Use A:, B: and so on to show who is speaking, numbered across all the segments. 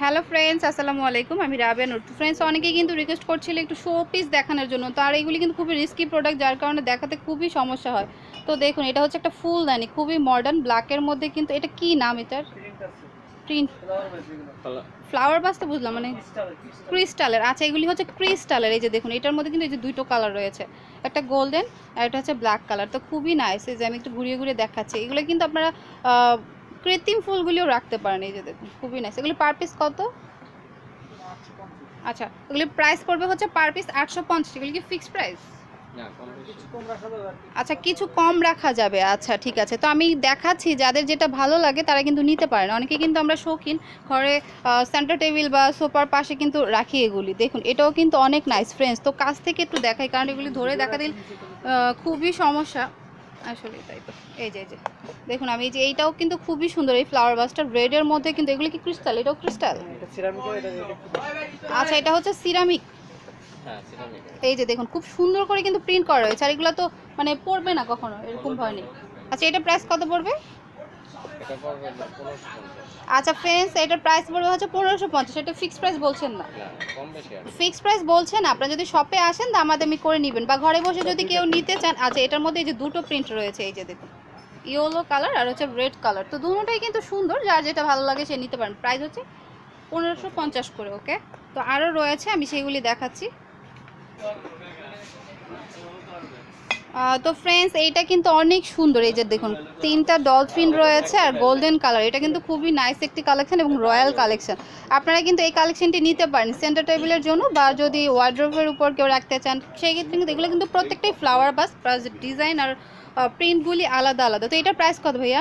A: Hello friends, আসসালামু আলাইকুম। আমি রাবিয়া নুর। ফ্রেন্ডস, অনেকেই কিন্তু রিকোয়েস্ট করছিল একটু শো পিস দেখানোর জন্য। তো আর এগুলি কিন্তু খুবই রিস্কি প্রোডাক্ট যার কারণে দেখাতে খুবই সমস্যা হয়। তো দেখুন, এটা হচ্ছে একটা ফুলদানি, খুবই মডার্ন ব্ল্যাকের মধ্যে কিন্তু এটা কি নাম এটার? প্রিন্ট ফ্লাওয়ার বাস তো বুঝলাম মানে ক্রিস্টালের আচ্ছা এগুলি হচ্ছে ক্রিস্টালের এই যে দেখুন, এটার মধ্যে কিন্তু এই যে দুটো কালার রয়েছে। একটা গোল্ডেন আর একটা হচ্ছে ব্ল্যাক কালার তো খুবই নাইস এই যে আমি একটু ঘুরিয়ে ঘুরিয়ে দেখাচ্ছি। এগুলো কিন্তু আপনারা কৃত্রিম ফুলগুলিও রাখতে পারেন এই যে দেখুন খুবই নাইস এগুলি পার পিস কত? আচ্ছা এগুলি প্রাইস পড়বে হচ্ছে পার পিস আটশো পঞ্চাশ। এগুলি কি ফিক্সড প্রাইস আচ্ছা কিছু কম রাখা যাবে আচ্ছা ঠিক আছে। তো আমি দেখাচ্ছি যাদের যেটা ভালো লাগে তারা কিন্তু নিতে পারেন। অনেকে কিন্তু আমরা শৌখিন ঘরে সেন্টার টেবিল বা সোফার পাশে কিন্তু রাখি এগুলি। দেখুন এটাও কিন্তু অনেক নাইস ফ্রেন্ডস তো কাছ থেকে একটু দেখাই কারণ এগুলি ধরে দেখা দিল খুবই সমস্যা। আসলে তাই তো। এই যে এই যে। দেখুন আমি এই যে এইটাও কিন্তু খুবই সুন্দর। এই ফ্লাওয়ার বাসটা রেডের মধ্যে কিন্তু এগুলি কি ক্রিস্টাল এটাও ক্রিস্টাল আচ্ছা এটা হচ্ছে সিরামিক এই যে দেখুন খুব সুন্দর করে কিন্তু প্রিন্ট করা রয়েছে। আর এগুলো তো মানে পড়বে না কখনো এরকম ভয় নেই আচ্ছা এটা প্রাইস কত পড়বে? আচ্ছা ফ্রেন্ডস এটার প্রাইস পড়বে হচ্ছে পনেরোশো পঞ্চাশ এটা ফিক্সড প্রাইস বলছেন না। ফিক্সড প্রাইস বলছেন আপনারা যদি শপে আসেন তা দামাদামি করে নেবেন। বা ঘরে বসে যদি কেউ নিতে চান আচ্ছা এটার মধ্যে এই যে দুটো প্রিন্ট রয়েছে এই যে দেখুন। ইয়েলো কালার আর হচ্ছে রেড কালার তো দুটোটাই কিন্তু সুন্দর যার যেটা ভালো লাগে সে নিতে পারেন। প্রাইস হচ্ছে পনেরোশো পঞ্চাশ করে ওকে তো আরও রয়েছে আমি সেগুলি দেখাচ্ছি। তো ফ্রেন্ডস এইটা কিন্তু অনেক সুন্দর। এই যে দেখুন তিনটা ডলফিন রয়েছে আর গোল্ডেন কালার এটা কিন্তু খুবই নাইস একটি কালেকশন এবং রয়্যাল কালেকশন আপনারা কিন্তু এই কালেকশনটি নিতে পারেন সেন্টার টেবিলের জন্য বা যদি ওয়ার্ড্রোভের উপর কেউ রাখতে চান সেই ক্ষেত্রে কিন্তু এগুলো কিন্তু প্রত্যেকটাই ফ্লাওয়ার বাস প্লাস ডিজাইন আর প্রিন্টগুলি আলাদা আলাদা। তো এটার প্রাইস কত ভাইয়া?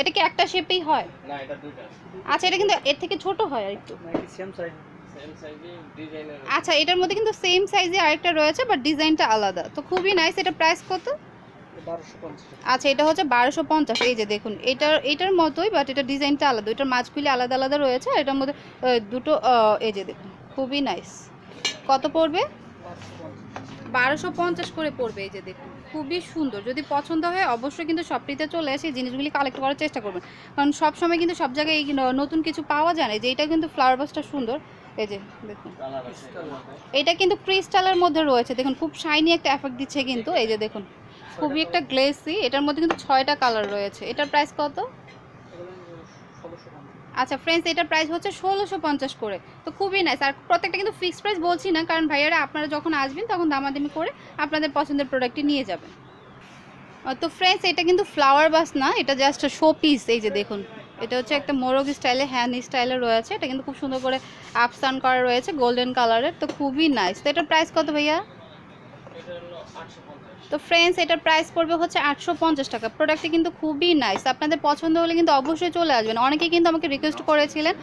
A: এটা কি একটা শেপেই হয়? আচ্ছা এটা কিন্তু এর থেকে ছোট হয় আর একটু। আচ্ছা এটার মধ্যে কিন্তু সেম সাইজে আরেকটা রয়েছে বাট ডিজাইনটা আলাদা। তো খুবই নাইস এটা প্রাইস কত? আচ্ছা এটা হচ্ছে বারোশো পঞ্চাশ এই যে দেখুন এটার এটার মতোই বাট এটা ডিজাইনটা আলাদা। এটার মাছগুলি আলাদা আলাদা রয়েছে আর এটার মধ্যে দুটো এই যে দেখুন খুবই নাইস কত পড়বে? বারোশো পঞ্চাশ করে পড়বে এই যে দেখুন খুবই সুন্দর। যদি পছন্দ হয় অবশ্যই কিন্তু শপটিতে চলে এসে এই জিনিসগুলি কালেক্ট করার চেষ্টা করবেন। কারণ সব সময় কিন্তু সব জায়গায় এই নতুন কিছু পাওয়া যায় না যে এটা কিন্তু ফ্লাওয়ার বাসটা সুন্দর। এই যে, দেখুন। এটা কিন্তু ক্রিস্টালের মধ্যে রয়েছে। দেখুন, খুব শাইনি একটা এফেক্ট দিচ্ছে কিন্তু। এই যে, দেখুন, খুবই একটা গ্লেসি এটার মধ্যে কিন্তু ছয়টা কালার রয়েছে। এটার প্রাইস কত? আচ্ছা ফ্রেন্ডস এটার প্রাইস হচ্ছে ষোলোশো পঞ্চাশ করে। তো খুবই নাইস আর প্রত্যেকটা কিন্তু ফিক্সড প্রাইস বলছি না। কারণ ভাইয়ারা, আপনারা যখন আসবেন, তখন দামাদামি করে আপনাদের পছন্দের প্রোডাক্টটি নিয়ে যাবেন। তো ফ্রেন্ডস এটা কিন্তু ফ্লাওয়ার বাস না। এটা জাস্ট শো পিস এই যে, দেখুন এটা হচ্ছে একটা মোরগ স্টাইলে হ্যান্ড স্টাইলে রয়েছে। এটা কিন্তু খুব সুন্দর করে আপসান করা রয়েছে গোল্ডেন কালারের তো খুবই নাইস তো এটার প্রাইস কত ভাইয়া
B: এটা হলো আটশো পঞ্চাশ
A: তো ফ্রেন্ডস এটার প্রাইস পড়বে হচ্ছে আটশো পঞ্চাশ টাকা। প্রোডাক্টটি কিন্তু খুবই নাইস আপনাদের পছন্দ হলে কিন্তু অবশ্যই চলে আসবেন। অনেকেই কিন্তু আমাকে রিকোয়েস্ট করেছিলেন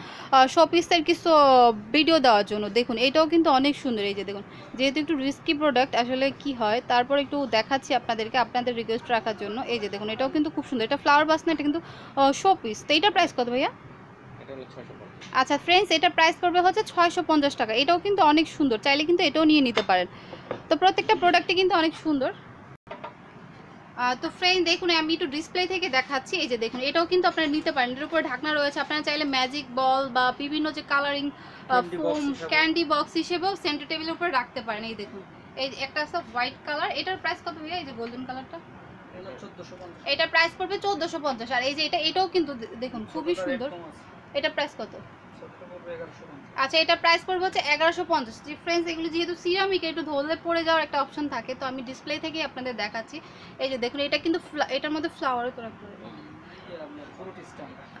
A: শপিসের কিছু ভিডিও দেওয়ার জন্য। দেখুন এটাও কিন্তু অনেক সুন্দর। এই যে দেখুন যেহেতু একটু রিস্কি প্রোডাক্ট আসলে কি হয়? তারপর একটু দেখাচ্ছি আপনাদেরকে আপনাদের রিকোয়েস্ট রাখার জন্য। এই যে দেখুন এটাও কিন্তু খুব সুন্দর। এটা ফ্লাওয়ার বাস না এটা কিন্তু শোপিস তো এইটার প্রাইস কত ভাইয়া?
B: এটা হলো ছয়শো পঞ্চাশ।
A: আচ্ছা ফ্রেন্ডস এটা প্রাইস পড়বে হচ্ছে ছয়শো পঞ্চাশ টাকা। এটাও কিন্তু অনেক সুন্দর। চাইলে কিন্তু এটাও নিয়ে নিতে পারেন। তো প্রত্যেকটা প্রোডাক্টই কিন্তু অনেক সুন্দর। তো ফ্রেন্ড দেখুন আমি একটু ডিসপ্লে থেকে দেখাচ্ছি। এই যে দেখুন এটাও কিন্তু আপনারা নিতে পারেন। এর উপরে ঢাকনা রয়েছে। আপনারা চাইলে ম্যাজিক বল বা বিভিন্ন যে কালারিং ফোম ক্যান্ডি বক্স হিসেবেও সেন্টার টেবিলের উপরে রাখতে পারেন। এই দেখুন এই একটা আছে হোয়াইট কালার এটার প্রাইস কত ভাইয়া? এই যে গোল্ডেন কালারটা এটার প্রাইস পড়বে চোদ্দোশো পঞ্চাশ। আর এই যে এটা এটাও কিন্তু দেখুন খুবই সুন্দর। এটার প্রাইস কত? আচ্ছা এটা প্রাইস পড়বে হচ্ছে এগারোশো পঞ্চাশ। ডিফারেন্স এগুলো যেহেতু সিরামিক একটু ধরলে পড়ে যাওয়ার একটা অপশন থাকে তো আমি ডিসপ্লে থেকেই আপনাদের দেখাচ্ছি। এই যে দেখুন এটা কিন্তু এটার মধ্যে ফ্লাওয়ারও করা পড়ে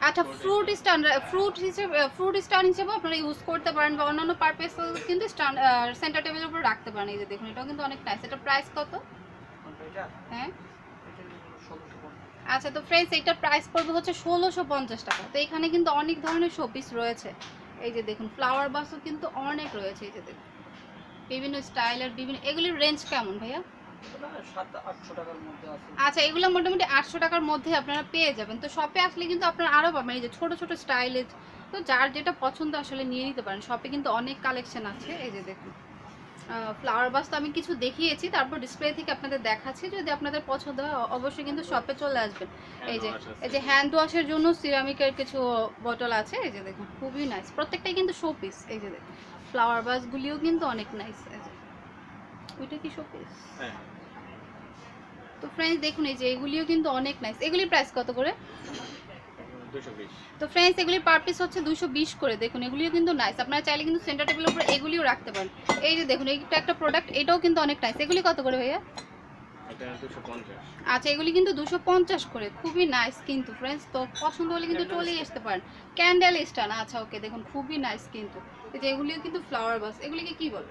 A: আচ্ছা ফ্রুট স্ট্যান্ড ফ্রুট হিসেবে ফ্রুট স্ট্যান্ড হিসেবেও আপনারা ইউজ করতে পারেন বা অন্যান্য পারপাস কিন্তু স্ট্যান্ড সেন্টার টেবিলের উপর রাখতে পারেন। এই যে দেখুন এটাও কিন্তু অনেক নাইস এটা প্রাইস কত? হ্যাঁ? আচ্ছা তো ফ্রেন্ডস এইটার প্রাইস পড়বে হচ্ছে ষোলোশো পঞ্চাশ টাকা। তো এখানে কিন্তু অনেক ধরনের শোপিস রয়েছে। এই যে দেখুন ফ্লাওয়ার বাসও কিন্তু অনেক রয়েছে, এই যে দেখুন। বিভিন্ন স্টাইলের বিভিন্ন, এগুলির রেঞ্জ কেমন ভাইয়া? আচ্ছা এগুলো মোটামুটি আটশো টাকার মধ্যে আপনারা পেয়ে যাবেন। তো শপে আসলে কিন্তু আপনারা আরও পাবেন, এই যে ছোটো ছোটো স্টাইলের তো যার যেটা পছন্দ আসলে নিয়ে নিতে পারেন। শপে কিন্তু অনেক কালেকশন আছে, এই যে দেখুন। ফ্লাওয়ার বাস তো আমি কিছু দেখিয়েছি তারপর ডিসপ্লে থেকে আপনাদের দেখাচ্ছি। যদি আপনাদের পছন্দ হয় অবশ্যই কিন্তু শপে চলে আসবেন। এই যে এই যে হ্যান্ড ওয়াশের জন্য সিরামিকের কিছু বোতল আছে। এই যে দেখুন খুবই নাইস প্রত্যেকটাই কিন্তু শো পিস এই যে দেখুন ফ্লাওয়ার বাসগুলিও কিন্তু অনেক নাইস এই যে ওইটা কি শো পিস
C: হ্যাঁ।
A: তো ফ্রেন্ডস দেখুন এই যে এগুলিও কিন্তু অনেক নাইস এগুলির প্রাইস কত করে? তো ফ্রেন্ডস এগুলির পার পিস হচ্ছে দুশো বিশ করে। দেখুন এগুলিও কিন্তু নাইস আপনারা চাইলে কিন্তু সেন্টার টেবিলের উপরে এগুলিও রাখতে পারেন। এই যে দেখুন এইটা একটা প্রোডাক্ট এটাও কিন্তু অনেক নাইস এগুলি কত করে ভাইয়া? আচ্ছা এগুলি কিন্তু দুশো পঞ্চাশ করে। খুবই নাইস কিন্তু ফ্রেন্ডস তো পছন্দ হলে কিন্তু চলেই আসতে পারেন। ক্যান্ডেল স্টান আচ্ছা ওকে দেখুন খুবই নাইস কিন্তু। এই যে এগুলিও কিন্তু ফ্লাওয়ার বাস এগুলিকে কি বলে?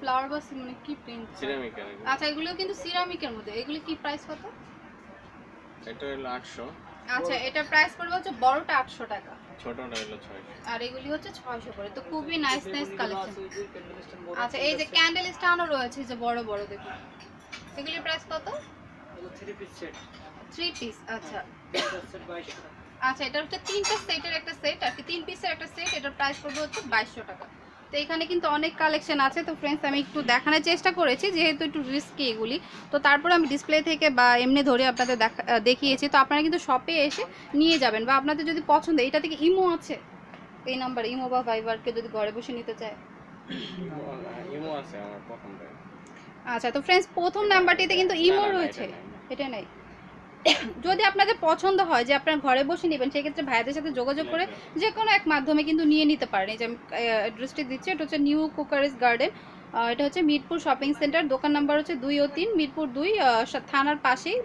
C: ফ্লাওয়ার বাস
A: মানে কি প্রিন্ট
C: সিরামিকের
A: আচ্ছা এগুলিও কিন্তু সিরামিকের মধ্যে। এগুলি কি প্রাইস কত?
C: এটা হলো আটশো।
A: আচ্ছা এটা প্রাইস পড়বে হচ্ছে বড়টা আটশো টাকা।
C: ছোটটা হলো ছয়শো।
A: আর এগুলি হচ্ছে ছয়শো করে। তো খুবই নাইস নাইস কালেকশন আচ্ছা এই যে ক্যান্ডেল স্টানও রয়েছে যে বড় বড় দেখুন। এগুলির প্রাইস কত?
B: হলো three piece set,
A: three piece আচ্ছা।
B: 2200 টাকা।
A: আচ্ছা এটা হচ্ছে তিনটা সেটের একটা সেট আর কি তিন পিসের একটা সেট এটার প্রাইস পড়বে হচ্ছে বাইশশো টাকা। তো এখানে কিন্তু অনেক কালেকশন আছে। তো ফ্রেন্ডস আমি একটু দেখানোর চেষ্টা করেছি যেহেতু একটু রিস্কি এগুলি। তো তারপর আমি ডিসপ্লে থেকে বা এমনি ধরে আপনাদের দেখা দেখিয়েছি। তো আপনারা কিন্তু শপে এসে নিয়ে যাবেন বা আপনাদের যদি পছন্দ এটা থেকে ইমো আছে। এই নাম্বার ইমো বা ভাইবারকে যদি ঘরে বসে নিতে চায়।
C: ইমো আছে আমার
A: আচ্ছা তো ফ্রেন্ডস প্রথম নাম্বারটিতে কিন্তু ইমো রয়েছে।
C: এটা নাই।
A: যদি আপনাদের পছন্দ হয় যে আপনার ঘরে বসে নেবেন, সেক্ষেত্রে ভাইয়াদের সাথে যোগাযোগ করে যে কোনো এক মাধ্যমে কিন্তু নিয়ে নিতে পারেন। এই যে আমি অ্যাড্রেসটি দিচ্ছি, এটা হচ্ছে নিউ কুকারেস গার্ডেন এটা হচ্ছে মিরপুর শপিং সেন্টার দোকান নাম্বার হচ্ছে দুই ও তিন, মিরপুর দুই থানার পাশেই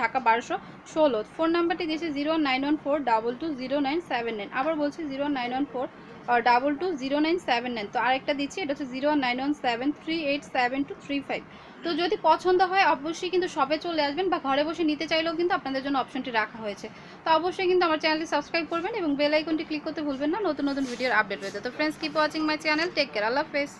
A: ঢাকা বারোশো ষোলো। ফোন নাম্বারটি দিয়েছে zero nine one four double two zero nine seven nine আবার বলছি zero nine one four double two zero nine seven nine তো আরেকটা দিচ্ছি, এটা হচ্ছে zero nine one seven three eight seven two three five তো যদি পছন্দ হয়, অবশ্যই কিন্তু সবে চলে আসবেন বা ঘরে বসে নিতে চাইলেও কিন্তু আপনাদের জন্য অপশনটি রাখা হয়েছে। তো অবশ্যই কিন্তু আমার চ্যানেলটি সাবস্ক্রাইব করবেন এবং বেল আইকনটি ক্লিক করতে ভুলবেন না, নতুন নতুন ভিডিওর আপডেট রয়েছে। তো friends keep watching my channel take care আল্লাহ হাফেজ।